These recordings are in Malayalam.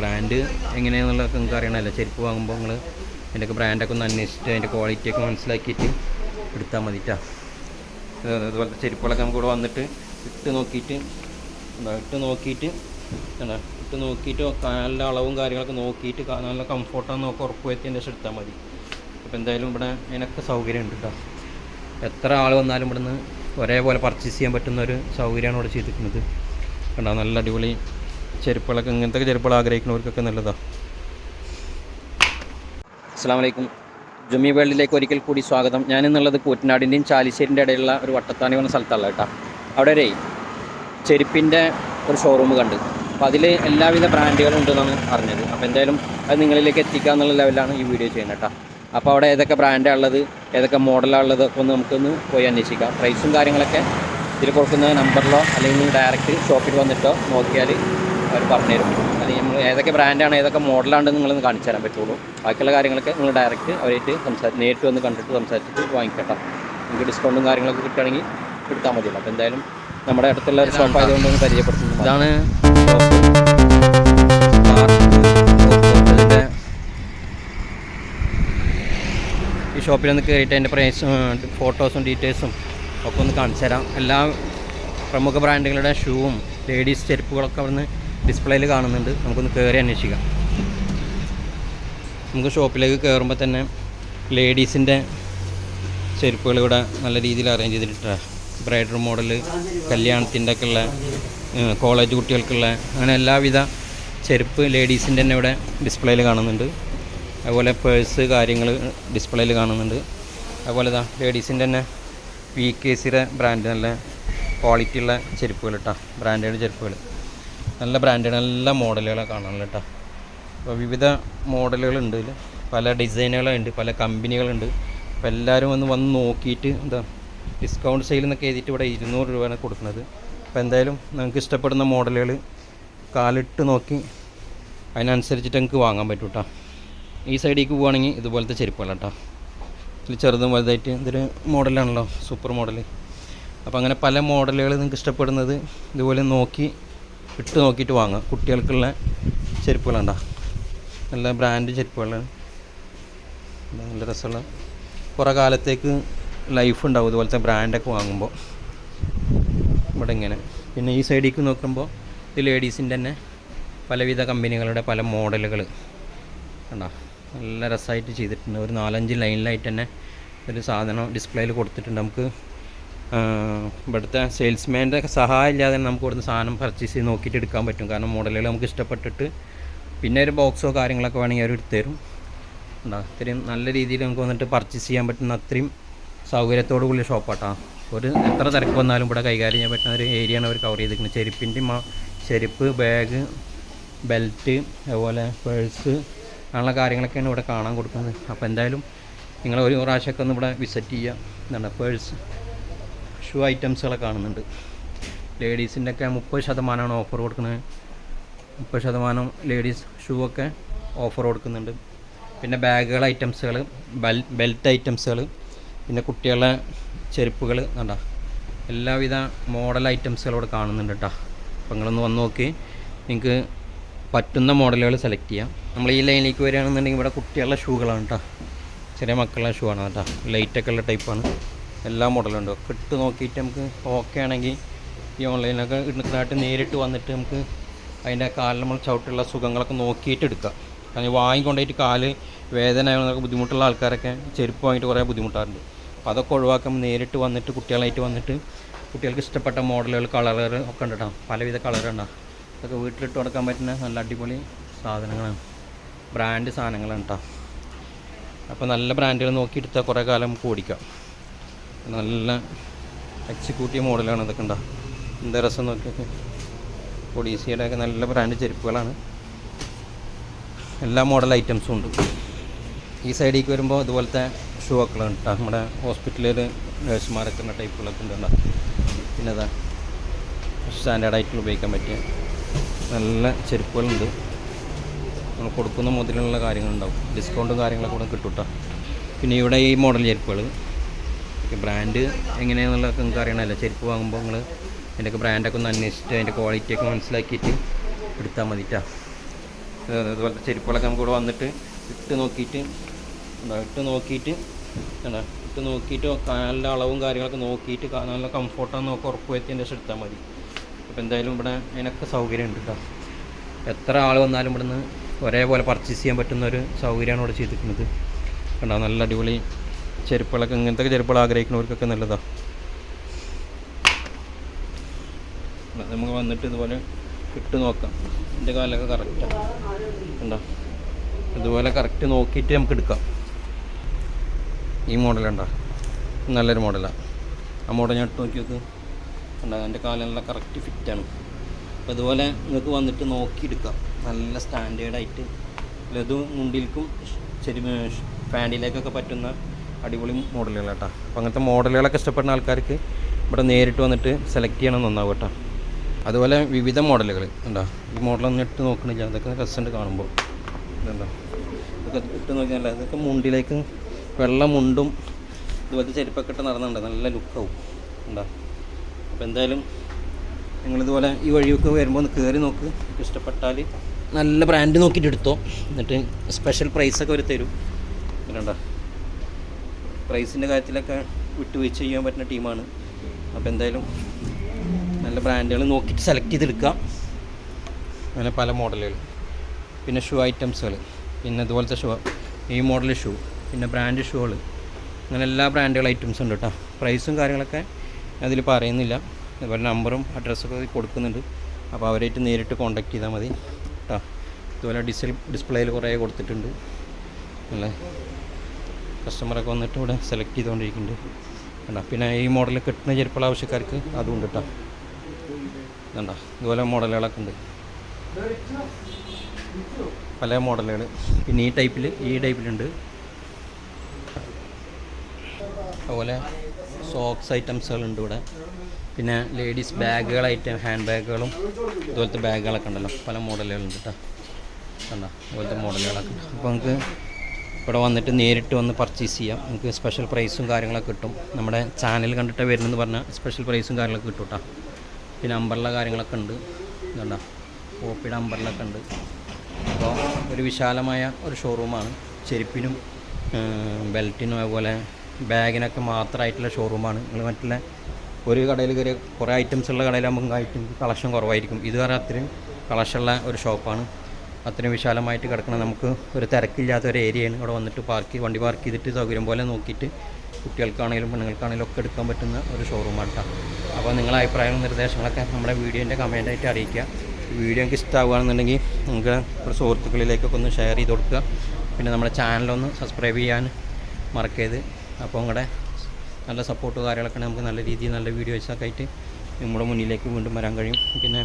ബ്രാൻഡ് എങ്ങനെയാണെന്നുള്ളതൊക്കെ നിങ്ങൾക്ക് അറിയണമല്ലോ. ചെരുപ്പ് വാങ്ങുമ്പോൾ നിങ്ങൾ അതിന്റെയൊക്കെ ബ്രാൻഡൊക്കെ ഒന്ന് അന്വേഷിച്ചിട്ട് അതിന്റെ ക്വാളിറ്റിയൊക്കെ മനസ്സിലാക്കിയിട്ട് എടുത്താൽ മതിട്ടാ അതുപോലത്തെ ചെരുപ്പുകളൊക്കെ നമുക്ക് ഇവിടെ വന്നിട്ട് ഇട്ട് നോക്കിയിട്ട് ഇട്ട് നോക്കിയിട്ട് എന്താ ഇട്ട് നോക്കിയിട്ട് കാലിന്റെ അളവും കാര്യങ്ങളൊക്കെ നോക്കിയിട്ട് നല്ല കംഫോർട്ടാന്ന് നോക്കി ഉറപ്പ് വരുത്തിയതിന്റെ ശേഷം എടുത്താൽ മതി. അപ്പോൾ എന്തായാലും ഇവിടെ അതിനൊക്കെ സൗകര്യം ഉണ്ട് കേട്ടോ എത്ര ആൾ വന്നാലും ഇവിടുന്ന് ഒരേപോലെ പർച്ചേസ് ചെയ്യാൻ പറ്റുന്ന ഒരു സൗകര്യമാണ് ഇവിടെ ചെയ്തിരിക്കുന്നത്. കണ്ടോ നല്ല അടിപൊളി ചെരുപ്പുകളൊക്കെ ഇങ്ങനത്തെ ചെരുപ്പുകൾ ആഗ്രഹിക്കുന്നവർക്കൊക്കെ നല്ലതാണ് അസ്സാം വലൈക്കും ജുമി വേൾഡിലേക്ക് ഒരിക്കൽ കൂടി സ്വാഗതം. ഞാൻ എന്നുള്ളത് കൂറ്റനാടിന്റെയും ചാലിശ്ശേരിന്റെ ഇടയിലുള്ള ഒരു വട്ടത്താണി പറഞ്ഞ സ്ഥലത്തുള്ള കേട്ടോ. അവിടെ ഒരു ചെരുപ്പിന്റെ ഒരു ഷോറൂം കണ്ട്. അപ്പോൾ അതിൽ എല്ലാവിധ ബ്രാൻഡുകളും ഉണ്ടെന്നാണ് അറിഞ്ഞത്. അപ്പോൾ എന്തായാലും അത് നിങ്ങളിലേക്ക് എത്തിക്കുക എന്നുള്ള ലെവലാണ് ഈ വീഡിയോ ചെയ്യുന്നത് കേട്ടോ. അപ്പോൾ അവിടെ ഏതൊക്കെ ബ്രാൻഡാണ് ഉള്ളത് ഏതൊക്കെ മോഡലാണ് ഉള്ളത് ഒക്കെ ഒന്ന് നമുക്കൊന്ന് പോയി അന്വേഷിക്കാം. പ്രൈസും കാര്യങ്ങളൊക്കെ ഇതിൽ കൊടുക്കുന്ന നമ്പറിലോ അല്ലെങ്കിൽ ഡയറക്റ്റ് ഷോപ്പിൽ വന്നിട്ടോ നോക്കിയാൽ അവർ പറഞ്ഞുതരും അല്ലെങ്കിൽ നമ്മൾ ഏതൊക്കെ ബ്രാൻഡാണ് ഏതൊക്കെ മോഡലാണെന്ന് നിങ്ങളൊന്ന് കാണിച്ചു തരാൻ പറ്റുള്ളൂ. ബാക്കിയുള്ള കാര്യങ്ങളൊക്കെ നിങ്ങൾ ഡയറക്റ്റ് അവരായിട്ട് സംസാരി നേരിട്ട് വന്ന് കണ്ടിട്ട് സംസാരിച്ചിട്ട് വാങ്ങിക്കട്ടോ. നിങ്ങൾക്ക് ഡിസ്കൗണ്ടും കാര്യങ്ങളൊക്കെ കിട്ടുകയാണെങ്കിൽ എടുത്താൽ മതിയല്ലോ. അപ്പോൾ എന്തായാലും നമ്മുടെ അടുത്തുള്ള ഒരു ഷോപ്പ് ആയതുകൊണ്ട് ഒന്ന് പരിചയപ്പെടുത്തുന്നു ഇതാണ് ഈ ഷോപ്പിൽ ഒന്ന് കയറിയിട്ട് അതിന്റെ പ്രൈസും ഫോട്ടോസും ഡീറ്റെയിൽസും ഒക്കെ ഒന്ന് കാണിച്ചു തരാം. എല്ലാ പ്രമുഖ ബ്രാൻഡുകളുടെ ഷൂവും ലേഡീസ് ചെരുപ്പുകളൊക്കെ അവിടുന്ന് ഡിസ്പ്ലേയിൽ കാണുന്നുണ്ട്. നമുക്കൊന്ന് കയറി അന്വേഷിക്കാം. നമുക്ക് ഷോപ്പിലേക്ക് കയറുമ്പോൾ തന്നെ ലേഡീസിന്റെ ചെരുപ്പുകൾ ഇവിടെ നല്ല രീതിയിൽ അറേഞ്ച് ചെയ്തിട്ടുണ്ട് ബ്രൈഡർ മോഡൽ കല്യാണത്തിന്റെ ഒക്കെ ഉള്ള കോളേജ് കുട്ടികൾക്കുള്ള അങ്ങനെ എല്ലാവിധ ചെരുപ്പ് ലേഡീസിന്റെ തന്നെ ഇവിടെ ഡിസ്പ്ലേയിൽ കാണുന്നുണ്ട്. അതുപോലെ പേഴ്സ് കാര്യങ്ങൾ ഡിസ്പ്ലേയിൽ കാണുന്നുണ്ട്. അതുപോലെ ഇതാ ലേഡീസിന്റെ തന്നെ വി കെ സിയുടെ ബ്രാൻഡ് നല്ല ക്വാളിറ്റി ഉള്ള ചെരുപ്പുകൾ കേട്ടോ ബ്രാൻഡഡ് ചെരുപ്പുകൾ. നല്ല ബ്രാൻഡ് നല്ല മോഡലുകളെ കാണാനുള്ള കേട്ടോ. അപ്പോൾ വിവിധ മോഡലുകളുണ്ട് പല ഡിസൈനുകളുണ്ട് പല കമ്പനികളുണ്ട് അപ്പോൾ എല്ലാവരും ഒന്ന് വന്ന് നോക്കിയിട്ട് എന്താ ഡിസ്കൗണ്ട് സെയിൽ എന്നൊക്കെ എഴുതിയിട്ട് ഇവിടെ ഇരുന്നൂറ് രൂപയാണ് കൊടുക്കുന്നത്. അപ്പോൾ എന്തായാലും നിങ്ങൾക്ക് ഇഷ്ടപ്പെടുന്ന മോഡലുകൾ കാലിട്ട് നോക്കി അതിനനുസരിച്ചിട്ട് നിങ്ങൾക്ക് വാങ്ങാൻ പറ്റും കേട്ടോ. ഈ സൈഡിലേക്ക് പോവുകയാണെങ്കിൽ ഇതുപോലത്തെ ചെരുപ്പുകളാണ് കേട്ടോ. ഇതിൽ ചെറുതും വലുതായിട്ട് ഇതൊരു മോഡലാണല്ലോ സൂപ്പർ മോഡൽ അപ്പോൾ അങ്ങനെ പല മോഡലുകൾ നിങ്ങൾക്ക് ഇഷ്ടപ്പെടുന്നത് ഇതുപോലെ നോക്കി ഇട്ട് നോക്കിയിട്ട് വാങ്ങാം. കുട്ടികൾക്കുള്ള ചെരുപ്പുകളുണ്ടോ നല്ല ബ്രാൻഡ് ചെരുപ്പുകളാണ്. നല്ല രസമുള്ള. കുറേ കാലത്തേക്ക് ലൈഫ് ഉണ്ടാവും ഇതുപോലത്തെ ബ്രാൻഡൊക്കെ വാങ്ങുമ്പോൾ. ഇവിടെ ഇങ്ങനെ. പിന്നെ ഈ സൈഡിലേക്ക് നോക്കുമ്പോൾ ഇത് ലേഡീസിന്റെ തന്നെ പലവിധ കമ്പനികളുടെ പല മോഡലുകൾ കണ്ടോ? നല്ല രസമായിട്ട് ചെയ്തിട്ടുണ്ട്. ഒരു നാലഞ്ച് ലൈനിലായിട്ട് തന്നെ ഒരു സാധനം ഡിസ്പ്ലേയിൽ കൊടുത്തിട്ടുണ്ട്. നമുക്ക് ഇവിടുത്തെ സെയിൽസ്മാന്റെ സഹായം ഇല്ലാതെ തന്നെ നമുക്ക് ഇവിടുന്ന് സാധനം പർച്ചേസ് ചെയ്ത് നോക്കിയിട്ട് എടുക്കാൻ പറ്റും. കാരണം മോഡലുകൾ നമുക്ക് ഇഷ്ടപ്പെട്ടിട്ട് പിന്നെ ഒരു ബോക്സോ കാര്യങ്ങളൊക്കെ വേണമെങ്കിൽ അവർ എടുത്തു തരും. ഉണ്ടോ അത്രയും നല്ല രീതിയിൽ നമുക്ക് വന്നിട്ട് പർച്ചേസ് ചെയ്യാൻ പറ്റുന്ന അത്രയും സൗകര്യത്തോടു കൂടിയ ഷോപ്പാട്ടാ ഒരു എത്ര തിരക്ക് വന്നാലും ഇവിടെ കൈകാര്യം ചെയ്യാൻ പറ്റുന്ന ഒരു ഏരിയയാണ് അവർ കവർ ചെയ്തിരിക്കുന്നത്. ചെരുപ്പിന്റെ മാ ചെരുപ്പ് ബാഗ് ബെൽറ്റ് അതുപോലെ പേഴ്സ് അങ്ങനെയുള്ള കാര്യങ്ങളൊക്കെയാണ് ഇവിടെ കാണാൻ കൊടുക്കുന്നത്. അപ്പോൾ എന്തായാലും നിങ്ങൾ ഒരു പ്രാവശ്യമൊക്കെ ഒന്ന് ഇവിടെ വിസിറ്റ് ചെയ്യുക. എന്താണ് പേഴ്സ് ഷൂ ഐറ്റംസുകളെ കാണുന്നുണ്ട്. ലേഡീസിന്റെ ഒക്കെ മുപ്പത് ശതമാനമാണ് ഓഫർ കൊടുക്കുന്നത്. മുപ്പത് ശതമാനം ലേഡീസ് ഷൂ ഒക്കെ ഓഫർ കൊടുക്കുന്നുണ്ട്. പിന്നെ ബാഗുകൾ ഐറ്റംസുകൾ ബെൽ ബെൽറ്റ് ഐറ്റംസുകൾ പിന്നെ കുട്ടികളുടെ ചെരുപ്പുകൾ കണ്ട? എല്ലാവിധ മോഡൽ ഐറ്റംസുകൾ ഇവിടെ കാണുന്നുണ്ട് കേട്ടോ. അപ്പോൾ നിങ്ങളൊന്ന് വന്ന് നോക്കി. നിങ്ങൾക്ക് പറ്റുന്ന മോഡലുകൾ സെലക്ട് ചെയ്യാം. നമ്മൾ ഈ ലൈനിലേക്ക് വരികയാണെന്നുണ്ടെങ്കിൽ ഇവിടെ കുട്ടികളുടെ ഷൂകളാണ് കേട്ടോ. ചെറിയ മക്കളുടെ ഷൂ ആണ് കേട്ടോ. ലൈറ്റൊക്കെ ഉള്ള ടൈപ്പാണ് എല്ലാ മോഡലും ഉണ്ട്. ഒക്കെ ഇട്ട് നോക്കിയിട്ട് നമുക്ക് ഓക്കെ ആണെങ്കിൽ ഈ ഓൺലൈനിലൊക്കെ ഇടുന്നതായിട്ട് നേരിട്ട് വന്നിട്ട് നമുക്ക് അതിന്റെ കാലിൽ നമ്മൾ ചവിട്ടുള്ള സുഖങ്ങളൊക്കെ നോക്കിയിട്ട് എടുക്കുക കാരണം വാങ്ങിക്കൊണ്ടായിട്ട് കാൽ വേദന ആയതൊക്കെ ബുദ്ധിമുട്ടുള്ള ആൾക്കാരൊക്കെ ചെരുപ്പ് വാങ്ങിയിട്ട് കുറേ ബുദ്ധിമുട്ടാറുണ്ട്. അപ്പോൾ അതൊക്കെ ഒഴിവാക്കാൻ നേരിട്ട് വന്നിട്ട് കുട്ടികളായിട്ട് വന്നിട്ട് കുട്ടികൾക്ക് ഇഷ്ടപ്പെട്ട മോഡലുകൾ കളറുകൾ ഒക്കെ ഉണ്ട് കേട്ടോ. പലവിധ കളറുണ്ടാവും അതൊക്കെ വീട്ടിലിട്ട് കൊടുക്കാൻ പറ്റുന്ന നല്ല അടിപൊളി സാധനങ്ങളാണ്. ബ്രാൻഡ് സാധനങ്ങളാണ് കേട്ടോ. അപ്പോൾ നല്ല ബ്രാൻഡുകൾ നോക്കിയെടുത്താൽ കുറേ കാലം നമുക്ക് ഓടിക്കാം. നല്ല എക്സിക്യൂട്ടീവ് മോഡലാണ് ഇതൊക്കെ ഉണ്ടോ എന്താ രസം നോക്കിയൊക്കെ ഒഡീസിയുടെ ഒക്കെ നല്ല ബ്രാൻഡ് ചെരുപ്പുകളാണ്. എല്ലാ മോഡൽ ഐറ്റംസും ഉണ്ട്. ഈ സൈഡിലേക്ക് വരുമ്പോൾ ഇതുപോലത്തെ ഷൂ ഒക്കെ ഉണ്ട് കേട്ടോ നമ്മുടെ ഹോസ്പിറ്റലിൽ നേഴ്സുമാരൊക്കെ ഉള്ള ടൈപ്പുകളൊക്കെ ഉണ്ട് പിന്നെ അതാ സ്റ്റാൻഡേർഡായിട്ട് ഉപയോഗിക്കാൻ പറ്റിയ നല്ല ചെരുപ്പുകളുണ്ട്. നമ്മൾ കൊടുക്കുന്ന മുതലുള്ള കാര്യങ്ങളുണ്ടാവും. ഡിസ്കൗണ്ടും കാര്യങ്ങളൊക്കെ കൂടെ കിട്ടും കേട്ടോ പിന്നെ ഇവിടെ ഈ മോഡൽ ചെരുപ്പുകൾ ബ്രാൻഡ് എങ്ങനെയാണെന്നുള്ളതൊക്കെ നിങ്ങൾക്ക് അറിയണമല്ലോ. ചെരുപ്പ് വാങ്ങുമ്പോൾ നിങ്ങൾ അതിന്റെയൊക്കെ ബ്രാൻഡൊക്കെ ഒന്ന് അന്വേഷിച്ചിട്ട് അതിന്റെ ക്വാളിറ്റിയൊക്കെ മനസ്സിലാക്കിയിട്ട് എടുത്താൽ മതി കേട്ടോ ഇത് ചെരുപ്പുകളൊക്കെ നമുക്ക് ഇവിടെ വന്നിട്ട് ഇട്ട് നോക്കിയിട്ട് ഇട്ട് നോക്കിയിട്ട് എന്താ ഇട്ട് നോക്കിയിട്ട് കാലിന്റെ അളവും കാര്യങ്ങളൊക്കെ നോക്കിയിട്ട് നല്ല കംഫോർട്ടാന്ന് നോക്കി ഉറപ്പ് വരുത്തിയതിന്റെ ശേഷം എടുത്താൽ മതി. അപ്പോൾ എന്തായാലും ഇവിടെ അതിനൊക്കെ സൗകര്യം ഉണ്ട് കേട്ടോ എത്ര ആൾ വന്നാലും ഇവിടുന്ന് ഒരേപോലെ പർച്ചേസ് ചെയ്യാൻ പറ്റുന്ന ഒരു സൗകര്യമാണ് ഇവിടെ ചെയ്തിരിക്കുന്നത്. കണ്ടോ നല്ല അടിപൊളി ചെരുപ്പുകളൊക്കെ ഇങ്ങനത്തെ ചെരുപ്പുകൾ ആഗ്രഹിക്കുന്നവർക്കൊക്കെ നല്ലതാണ് നമുക്ക് വന്നിട്ട് ഇതുപോലെ ഇട്ട് നോക്കാം. എന്റെ കാലൊക്കെ കറക്റ്റാണ് ഉണ്ടോ ഇതുപോലെ കറക്റ്റ് നോക്കിയിട്ട് നമുക്ക് എടുക്കാം. ഈ മോഡലുണ്ടോ നല്ലൊരു മോഡലാണ് ആ. മോഡൽ ഞാൻ ഇട്ട് നോക്കി നോക്ക് ഉണ്ടോ എന്റെ കാലെല്ലാം കറക്റ്റ് ഫിറ്റാണ് അപ്പോൾ ഇതുപോലെ നിങ്ങൾക്ക് വന്നിട്ട് നോക്കി എടുക്കാം. നല്ല സ്റ്റാൻഡേർഡായിട്ട് ലതു മുണ്ടിൽക്കും ശരി പാന്റിലേക്കൊക്കെ പറ്റുന്ന അടിപൊളി മോഡലുകൾ കേട്ടോ അപ്പോൾ അങ്ങനത്തെ മോഡലുകളൊക്കെ ഇഷ്ടപ്പെടുന്ന ആൾക്കാർക്ക് ഇവിടെ നേരിട്ട് വന്നിട്ട് സെലക്ട് ചെയ്യണം നന്നാവും കേട്ടോ. അതുപോലെ വിവിധ മോഡലുകൾ ഉണ്ടോ ഈ മോഡലൊന്നും ഇട്ട് നോക്കണില്ല അതൊക്കെ രസമുണ്ട് കാണുമ്പോൾ ഇതുണ്ടോ? ഇതൊക്കെ ഇട്ട് നോക്കിയാൽ ഇതൊക്കെ മുണ്ടിലേക്ക് വെള്ള മുണ്ടും ഇതുപോലത്തെ ചെരുപ്പൊക്കെ ഇട്ട് നടന്നുണ്ട് നല്ല ലുക്കാവും. ഉണ്ടോ അപ്പോൾ എന്തായാലും നിങ്ങളിതുപോലെ ഈ വഴിയൊക്കെ വരുമ്പോൾ ഒന്ന് കയറി നോക്ക്. ഇഷ്ടപ്പെട്ടാൽ നല്ല ബ്രാൻഡ് നോക്കിയിട്ട് എടുത്തോ. എന്നിട്ട് സ്പെഷ്യൽ പ്രൈസൊക്കെ അവർ തരും. കണ്ടോ? പ്രൈസിന്റെ കാര്യത്തിലൊക്കെ വിട്ടുവീഴ്ച ചെയ്യാൻ പറ്റുന്ന ടീമാണ്. അപ്പോൾ എന്തായാലും നല്ല ബ്രാൻഡുകൾ നോക്കിയിട്ട് സെലക്ട് ചെയ്തെടുക്കാം. അങ്ങനെ പല മോഡലുകൾ. പിന്നെ ഷൂ ഐറ്റംസുകൾ പിന്നെ ഇതുപോലത്തെ ഷൂ ഈ മോഡൽ ഷൂ പിന്നെ ബ്രാൻഡ് ഷൂകൾ അങ്ങനെ എല്ലാ ബ്രാൻഡുകൾ ഐറ്റംസും ഉണ്ട് കേട്ടോ പ്രൈസും കാര്യങ്ങളൊക്കെ അതിൽ പറയുന്നില്ല. അതുപോലെ നമ്പറും അഡ്രസ്സൊക്കെ കൊടുക്കുന്നുണ്ട്. അപ്പോൾ അവരായിട്ട് നേരിട്ട് കോൺടാക്ട് ചെയ്താൽ മതി കേട്ടോ ഡിസ്പ്ലേ ഡിസ്പ്ലേയിൽ കുറേ കൊടുത്തിട്ടുണ്ട്. അല്ലേ കസ്റ്റമറൊക്കെ വന്നിട്ട് ഇവിടെ സെലക്ട് ചെയ്തുകൊണ്ടിരിക്കുന്നുണ്ട്. കണ്ടോ? പിന്നെ ഈ മോഡൽ കിട്ടുന്ന ചെരുപ്പുള്ള ആവശ്യക്കാർക്ക് അതും ഉണ്ട് കേട്ടോ കണ്ടോ? ഇതുപോലെ മോഡലുകളൊക്കെ ഉണ്ട്. പല മോഡലുകൾ പിന്നെ ഈ ടൈപ്പിൽ ഈ ടൈപ്പിലുണ്ട് അതുപോലെ സോക്സ് ഐറ്റംസുകളുണ്ട് ഇവിടെ. പിന്നെ ലേഡീസ് ഐറ്റം ഹാൻഡ് ബാഗുകളും ഇതുപോലത്തെ ബാഗുകളൊക്കെ ഉണ്ടല്ലോ. പല മോഡലുകളുണ്ട് കേട്ടോ കണ്ടോ? ഇതുപോലത്തെ മോഡലുകളൊക്കെ അപ്പോൾ നമുക്ക് ഇവിടെ വന്നിട്ട് നേരിട്ട് വന്ന് പർച്ചേസ് ചെയ്യാം. നമുക്ക് സ്പെഷ്യൽ പ്രൈസും കാര്യങ്ങളൊക്കെ കിട്ടും. നമ്മുടെ ചാനൽ കണ്ടിട്ട് വരുന്നെന്ന് പറഞ്ഞാൽ സ്പെഷ്യൽ പ്രൈസും കാര്യങ്ങളൊക്കെ കിട്ടും കേട്ടോ പിന്നെ അമ്പറിലെ കാര്യങ്ങളൊക്കെ ഉണ്ട്. ഇതുണ്ടോ? കോപ്പിയുടെ അമ്പറിലൊക്കെ ഉണ്ട്. അപ്പോൾ ഒരു വിശാലമായ ഒരു ഷോറൂമാണ് ചെരുപ്പിനും ബെൽറ്റിനും അതുപോലെ ബാഗിനൊക്കെ മാത്രമായിട്ടുള്ള ഷോറൂമാണ് നിങ്ങൾ മറ്റുള്ള ഒരു കടയിൽ കയറി കുറേ ഐറ്റംസ് ഉള്ള കടയിലാകുമ്പോൾ ഐറ്റം കളക്ഷൻ കുറവായിരിക്കും. ഇത് പറഞ്ഞാൽ അത്രയും കളക്ഷനുള്ള ഒരു ഷോപ്പാണ് അത്രയും വിശാലമായിട്ട് കിടക്കണം നമുക്ക് ഒരു തിരക്കില്ലാത്ത ഒരു ഏരിയയാണ്. ഇവിടെ വന്നിട്ട് പാർക്ക് വണ്ടി പാർക്ക് ചെയ്തിട്ട് സൗകര്യം പോലെ നോക്കിയിട്ട് കുട്ടികൾക്കാണെങ്കിലും പെണ്ണുങ്ങൾക്കാണെങ്കിലും ഒക്കെ എടുക്കാൻ പറ്റുന്ന ഒരു ഷോറൂമാണ് അപ്പോൾ നിങ്ങളെ അഭിപ്രായങ്ങളും നിർദ്ദേശങ്ങളൊക്കെ നമ്മുടെ വീഡിയോന്റെ കമന്റായിട്ട് അറിയിക്കുക. വീഡിയോ എനിക്ക് ഇഷ്ടമാവുകയാണെന്നുണ്ടെങ്കിൽ നിങ്ങൾക്ക് ഒരു സുഹൃത്തുക്കളിലേക്കൊക്കെ ഒന്ന് ഷെയർ ചെയ്ത് കൊടുക്കുക. പിന്നെ നമ്മുടെ ചാനലൊന്ന് സബ്സ്ക്രൈബ് ചെയ്യാൻ മറക്കരുത്. അപ്പോൾ നിങ്ങളുടെ നല്ല സപ്പോർട്ട് കാര്യങ്ങളൊക്കെ നമുക്ക് നല്ല രീതിയിൽ നല്ല വീഡിയോസൊക്കെ ആയിട്ട് നമ്മുടെ മുന്നിലേക്ക് വീണ്ടും വരാൻ കഴിയും. പിന്നെ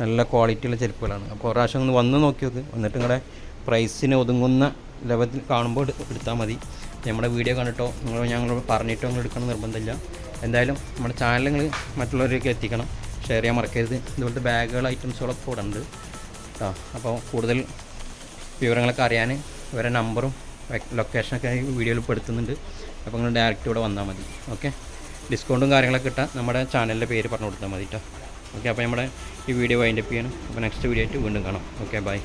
നല്ല ക്വാളിറ്റിയുള്ള ചെരുപ്പുകളാണ്. അപ്പോൾ പ്രാവശ്യം ഒന്ന് വന്ന് നോക്കി നോക്ക്. എന്നിട്ട് നിങ്ങളുടെ പ്രൈസിന് ഒതുങ്ങുന്ന ലെവലിൽ കാണുമ്പോൾ എടു- എടുത്താൽ മതി. നമ്മുടെ വീഡിയോ കണ്ടിട്ടോ നിങ്ങൾ ഞങ്ങൾ പറഞ്ഞിട്ടോ നിങ്ങൾ എടുക്കണം നിർബന്ധമില്ല. എന്തായാലും നമ്മുടെ ചാനൽ മറ്റുള്ളവരിലേക്ക് എത്തിക്കണം. ഷെയർ ചെയ്യാൻ മറക്കരുത്. ഇതുപോലത്തെ ബാഗുകൾ ഐറ്റംസുകളൊക്കെ ഇവിടെ ഉണ്ട്. കേട്ടോ അപ്പോൾ കൂടുതൽ വിവരങ്ങളൊക്കെ അറിയാൻ ഇവരെ നമ്പറും ലൊക്കേഷനൊക്കെ വീഡിയോയിൽ പെടുത്തുന്നുണ്ട്. അപ്പോൾ നിങ്ങൾ ഡയറക്റ്റ് ഇവിടെ വന്നാൽ മതി. ഓക്കെ ഡിസ്കൗണ്ടും കാര്യങ്ങളൊക്കെ കിട്ടാൻ നമ്മുടെ ചാനലിന്റെ പേര് പറഞ്ഞു കൊടുത്താൽ മതി കേട്ടോ ഓക്കെ അപ്പോൾ നമ്മുടെ ഈ വീഡിയോ വൈൻഡപ്പ് ചെയ്യണം. അപ്പോൾ നെക്സ്റ്റ് വീഡിയോ ആയിട്ട് വീണ്ടും കാണാം. Okay bye